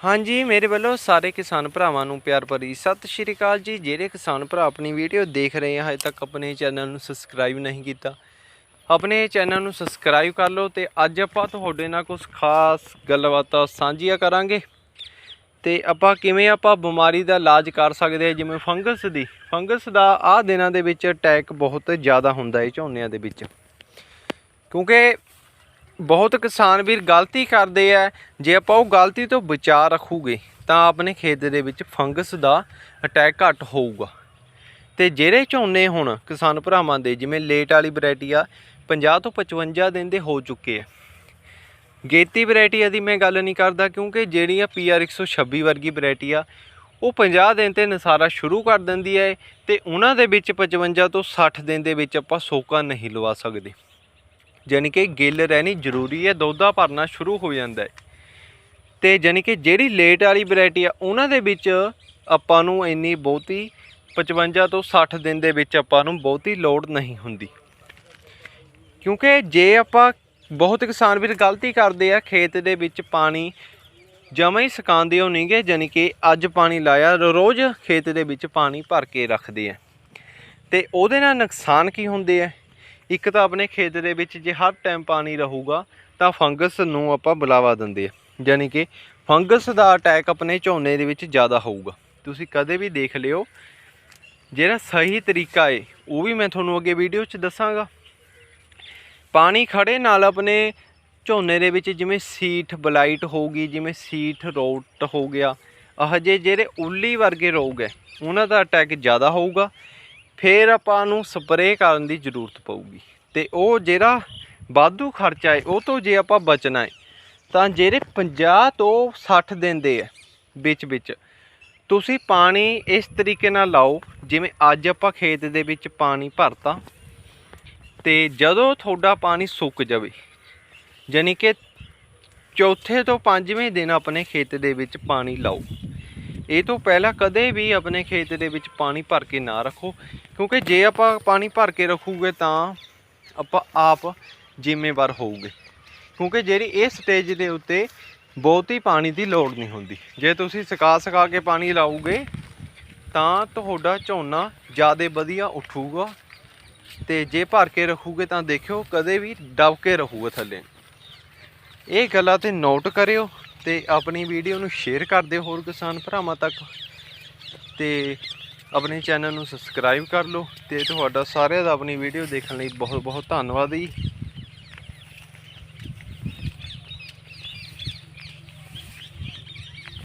ਹਾਂਜੀ, ਮੇਰੇ ਵੱਲੋਂ ਸਾਰੇ ਕਿਸਾਨ ਭਰਾਵਾਂ ਨੂੰ ਪਿਆਰ ਭਰੀ ਸਤਿ ਸ਼੍ਰੀ ਅਕਾਲ ਜੀ। ਜਿਹੜੇ ਕਿਸਾਨ ਭਰਾ ਆਪਣੀ ਵੀਡੀਓ ਦੇਖ ਰਹੇ ਆ, ਹਜੇ ਤੱਕ ਆਪਣੇ ਚੈਨਲ ਨੂੰ ਸਬਸਕ੍ਰਾਈਬ ਨਹੀਂ ਕੀਤਾ, ਆਪਣੇ ਚੈਨਲ ਨੂੰ ਸਬਸਕ੍ਰਾਈਬ ਕਰ ਲਓ ਤੇ ਅੱਜ ਆਪਾਂ ਤੁਹਾਡੇ ਨਾਲ ਕੁਝ ਖਾਸ ਗੱਲਬਾਤਾਂ ਸਾਂਝੀਆਂ ਕਰਾਂਗੇ। ਤੇ ਆਪਾਂ ਕਿਵੇਂ ਆਪਾਂ ਬਿਮਾਰੀ ਦਾ ਇਲਾਜ ਕਰ ਸਕਦੇ ਹਾਂ ਜਿਵੇਂ ਫੰਗਸ ਦੀ। ਫੰਗਸ ਦਾ ਆਹ ਦਿਨਾਂ ਦੇ ਵਿੱਚ ਅਟੈਕ ਬਹੁਤ ਜ਼ਿਆਦਾ ਹੁੰਦਾ ਹੈ, ਝੋਨਿਆਂ ਦੇ ਵਿੱਚ। ਕਿਉਂਕਿ ਬਹੁਤ ਕਿਸਾਨ ਵੀਰ ਗਲਤੀ ਕਰਦੇ ਆ। ਜੇ ਆਪਾਂ ਉਹ ਗਲਤੀ ਤੋਂ ਬਚਾ ਰੱਖੂਗੇ, ਤਾਂ ਆਪਣੇ ਖੇਤ ਦੇ ਵਿੱਚ ਫੰਗਸ ਦਾ ਅਟੈਕ ਘੱਟ ਹੋਊਗਾ। ਤੇ ਜਿਹੜੇ ਝੋਨੇ ਹੁਣ ਕਿਸਾਨ ਭਰਾਵਾਂ ਦੇ, ਜਿਵੇਂ ਲੇਟ ਵਾਲੀ ਵੈਰਾਈਟੀ ਆ 50 ਤੋਂ 55 ਦਿਨ ਦੇ ਹੋ ਚੁੱਕੇ ਆ। ਗੇਤੀ ਵੈਰਾਈਟੀ ਦੀ ਮੈਂ ਗੱਲ ਨਹੀਂ ਕਰਦਾ, ਕਿਉਂਕਿ ਜਿਹੜੀ ਆ ਪੀਆਰ 126 ਵਰਗੀ ਵੈਰਾਈਟੀ ਆ, ਉਹ 50 ਦਿਨ ਤੇ ਨਸਾਰਾ ਸ਼ੁਰੂ ਕਰ ਦਿੰਦੀ ਹੈ ਤੇ ਉਹਨਾਂ ਦੇ ਵਿੱਚ 55 ਤੋਂ 60 ਦਿਨ ਦੇ ਵਿੱਚ ਆਪਾਂ ਸੋਕਾ ਨਹੀਂ ਲਵਾ ਸਕਦੇ। ਯਾਨੀ ਕਿ ਗਿੱਲ ਰਹਿਣੀ ਜ਼ਰੂਰੀ ਹੈ ਦੋਦਾ ਭਰਨਾ ਸ਼ੁਰੂ ਹੋ ਜਾਂਦਾ ਹੈ। ਤੇ ਯਾਨੀ ਕਿ ਜਿਹੜੀ ਲੇਟ ਵਾਲੀ ਵੈਰਾਈਟੀ ਆ, ਉਹਨਾਂ ਦੇ ਵਿੱਚ ਆਪਾਂ ਨੂੰ ਇੰਨੀ ਬਹੁਤੀ 55 ਤੋਂ 60 ਦਿਨ ਦੇ ਵਿੱਚ ਆਪਾਂ ਨੂੰ ਬਹੁਤੀ ਲੋਡ ਨਹੀਂ ਹੁੰਦੀ। ਕਿਉਂਕਿ ਜੇ ਆਪਾਂ ਬਹੁਤ ਕਿਸਾਨ ਵੀਰ ਗਲਤੀ ਕਰਦੇ ਆ, ਖੇਤ ਦੇ ਵਿੱਚ ਪਾਣੀ ਜਮਾਂ ਹੀ ਸੁਕਾਉਂਦੇ ਹੋ ਨਹੀਂਗੇ ਯਾਨੀ ਕਿ ਅੱਜ ਪਾਣੀ ਲਾਇਆ, ਰੋਜ਼ ਖੇਤ ਦੇ ਵਿੱਚ ਪਾਣੀ ਭਰ ਕੇ ਰੱਖਦੇ ਆ। ਤੇ ਉਹਦੇ ਨਾਲ ਨੁਕਸਾਨ ਕੀ ਹੁੰਦੇ ਆ? ਇੱਕ ਤਾਂ ਆਪਣੇ ਖੇਤ ਦੇ ਵਿੱਚ ਜੇ ਹਰ ਟਾਈਮ ਪਾਣੀ ਰਹੂਗਾ, ਤਾਂ ਫੰਗਸ ਨੂੰ ਆਪਾਂ ਬੁਲਾਵਾ ਦਿੰਦੇ ਆ। ਯਾਨੀ ਕਿ ਫੰਗਸ ਦਾ ਅਟੈਕ ਆਪਣੇ ਝੋਨੇ ਦੇ ਵਿੱਚ ਜ਼ਿਆਦਾ ਹੋਊਗਾ। ਤੁਸੀਂ ਕਦੇ ਵੀ ਦੇਖ ਲਿਓ। ਜਿਹੜਾ ਸਹੀ ਤਰੀਕਾ ਏ, ਉਹ ਵੀ ਮੈਂ ਤੁਹਾਨੂੰ ਅੱਗੇ ਵੀਡੀਓ 'ਚ ਦੱਸਾਂਗਾ। ਪਾਣੀ ਖੜੇ ਨਾਲ ਆਪਣੇ ਝੋਨੇ ਦੇ ਵਿੱਚ ਜਿਵੇਂ ਸੀਠ, ਬਲਾਈਟ ਹੋਊਗੀ ਜਿਵੇਂ ਸੀਠ, ਰੋਟ ਹੋ ਗਿਆ ਆਹ ਜੇ ਜਿਹੜੇ ਉੱਲੀ ਵਰਗੇ ਰੋਗ ਹੈ, ਉਹਨਾਂ ਦਾ ਅਟੈਕ ਜ਼ਿਆਦਾ ਹੋਊਗਾ। ਫਿਰ ਆਪਾਂ ਨੂੰ ਸਪਰੇਅ ਕਰਨ ਦੀ ਜ਼ਰੂਰਤ ਪਊਗੀ। ਤੇ ਉਹ ਜਿਹੜਾ ਵਾਧੂ ਖਰਚਾ ਹੈ ਉਹ ਤੋਂ ਜੇ ਆਪਾਂ ਬਚਣਾ ਹੈ ਤਾਂ ਜਿਹੜੇ 50 ਤੋਂ 60 ਦਿਨ ਦੇ ਹੈ ਵਿੱਚ ਵਿੱਚ, ਤੁਸੀਂ ਪਾਣੀ ਇਸ ਤਰੀਕੇ ਨਾਲ ਲਾਓ, ਜਿਵੇਂ ਅੱਜ ਆਪਾਂ ਖੇਤ ਦੇ ਵਿੱਚ ਪਾਣੀ ਭਰਤਾ, ਤੇ ਜਦੋਂ ਤੁਹਾਡਾ ਪਾਣੀ ਸੁੱਕ ਜਾਵੇ ਯਾਨੀ ਕਿ ਚੌਥੇ ਤੋਂ ਪੰਜਵੇਂ ਦਿਨ ਆਪਣੇ ਖੇਤ ਦੇ ਵਿੱਚ ਪਾਣੀ ਲਾਓ। ਇਹ ਤੋਂ ਪਹਿਲਾਂ ਕਦੇ ਵੀ ਆਪਣੇ ਖੇਤ ਦੇ ਵਿੱਚ ਪਾਣੀ ਭਰ ਕੇ ਨਾ ਰੱਖੋ, ਕਿਉਂਕਿ ਜੇ ਆਪਾਂ ਪਾਣੀ ਭਰ ਕੇ ਰੱਖੂਗੇ ਤਾਂ ਆਪਾਂ ਆਪ ਜ਼ਿੰਮੇਵਾਰ ਹੋਊਗੇ। ਕਿਉਂਕਿ ਜਿਹੜੀ ਇਹ ਸਟੇਜ ਦੇ ਉੱਤੇ ਬਹੁਤੀ ਪਾਣੀ ਦੀ ਲੋੜ ਨਹੀਂ ਹੁੰਦੀ। ਜੇ ਤੁਸੀਂ ਸੁਕਾ ਸਕਾ ਕੇ ਪਾਣੀ ਲਾਓਗੇ, ਤਾਂ ਤੁਹਾਡਾ ਝੋਨਾ ਜ਼ਿਆਦਾ ਵਧੀਆ ਉੱਠੂਗਾ ਤੇ ਜੇ ਭਰ ਕੇ ਰੱਖੂਗੇ ਤਾਂ ਦੇਖਿਓ ਕਦੇ ਵੀ ਦਬ ਕੇ ਰਹੂਗਾ ਥੱਲੇ। ਇਹ ਗੱਲਾਂ ਤੇ ਨੋਟ ਕਰਿਓ। ਤੇ ਆਪਣੀ ਵੀਡੀਓ ਨੂੰ ਸ਼ੇਅਰ ਕਰ ਦਿਓ ਹੋਰ ਕਿਸਾਨ ਭਰਾਵਾਂ ਤੱਕ। ਤੇ ਆਪਣੇ ਚੈਨਲ ਨੂੰ ਸਬਸਕ੍ਰਾਈਬ ਕਰ ਲਓ ਤੇ ਤੁਹਾਡਾ ਸਾਰਿਆਂ ਦਾ ਆਪਣੀ ਵੀਡੀਓ ਦੇਖਣ ਲਈ ਬਹੁਤ ਬਹੁਤ ਧੰਨਵਾਦ ਜੀ।